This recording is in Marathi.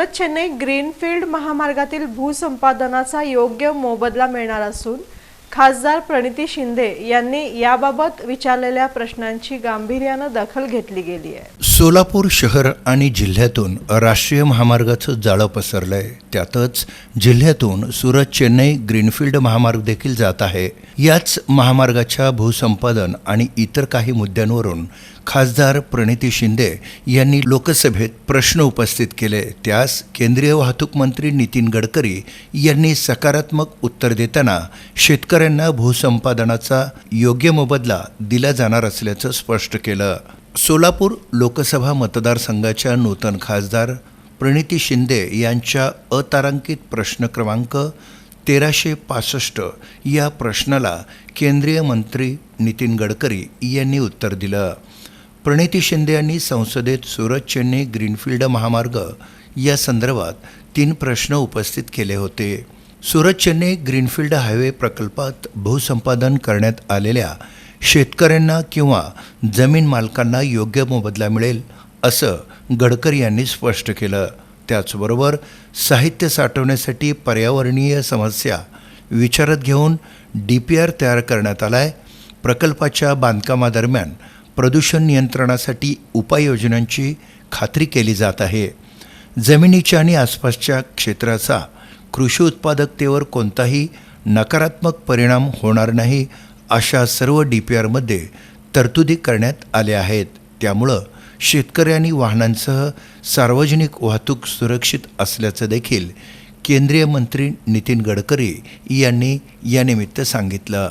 सुरत चेन्नई ग्रीनफील्ड महामार्गातील भूसंपादनाचा योग्य मोबदला मिळणार असून खासदार प्रणिती शिंदे यांनी याबाबत विचारलेल्या प्रश्नांची गांभीर्यानं दखल घेतली गेली आहे. सोलापूर शहर आणि जिल्ह्यातून राष्ट्रीय महामार्गाचं जाळं पसरलंय. त्यातच जिल्ह्यातून सुरत चेन्नई ग्रीनफील्ड महामार्ग देखील जात आहे. याच महामार्गाच्या भूसंपादन आणि इतर काही मुद्द्यांवरून खासदार प्रणिती शिंदे यांनी लोकसभेत प्रश्न उपस्थित केले. त्यास केंद्रीय वाहतूक मंत्री नितीन गडकरी यांनी सकारात्मक उत्तर देताना शेतकरी शेतकऱ्यांना भूसंपादनाचा योग्य मोबदला दिला जाणार असल्याचं स्पष्ट केलं. सोलापूर लोकसभा मतदारसंघाच्या नूतन खासदार प्रणिती शिंदे यांच्या अतारांकित प्रश्न क्रमांक तेराशे पासष्ट या प्रश्नाला केंद्रीय मंत्री नितीन गडकरी यांनी उत्तर दिलं. प्रणिती शिंदे यांनी संसदेत सुरत चेन्नई ग्रीनफील्ड महामार्ग या संदर्भात तीन प्रश्न उपस्थित केले होते. सुरत चेन्नई ग्रीनफील्ड हायवे प्रकल्पात भूसंपादन करण्यात आलेल्या शेतकऱ्यांना किंवा जमीन मालकांना योग्य मोबदला मिळेल असं गडकरी यांनी स्पष्ट केलं. त्याचबरोबर साहित्य साठवण्यासाठी पर्यावरणीय समस्या विचारात घेऊन डी पी आर तयार करण्यात आला आहे प्रकल्पाच्या बांधकामादरम्यान प्रदूषण नियंत्रणासाठी उपाययोजनांची खात्री केली जात आहे. जमिनीच्या आणि आसपासच्या क्षेत्राचा कृषी उत्पादकतेवर कोणताही नकारात्मक परिणाम होणार नाही अशा सर्व डी पी आरमध्ये तरतुदी करण्यात आल्या आहेत. त्यामुळं शेतकऱ्यांनी वाहनांसह सार्वजनिक वाहतूक सुरक्षित असल्याचं देखील केंद्रीय मंत्री नितीन गडकरी यांनी यानिमित्त सांगितलं.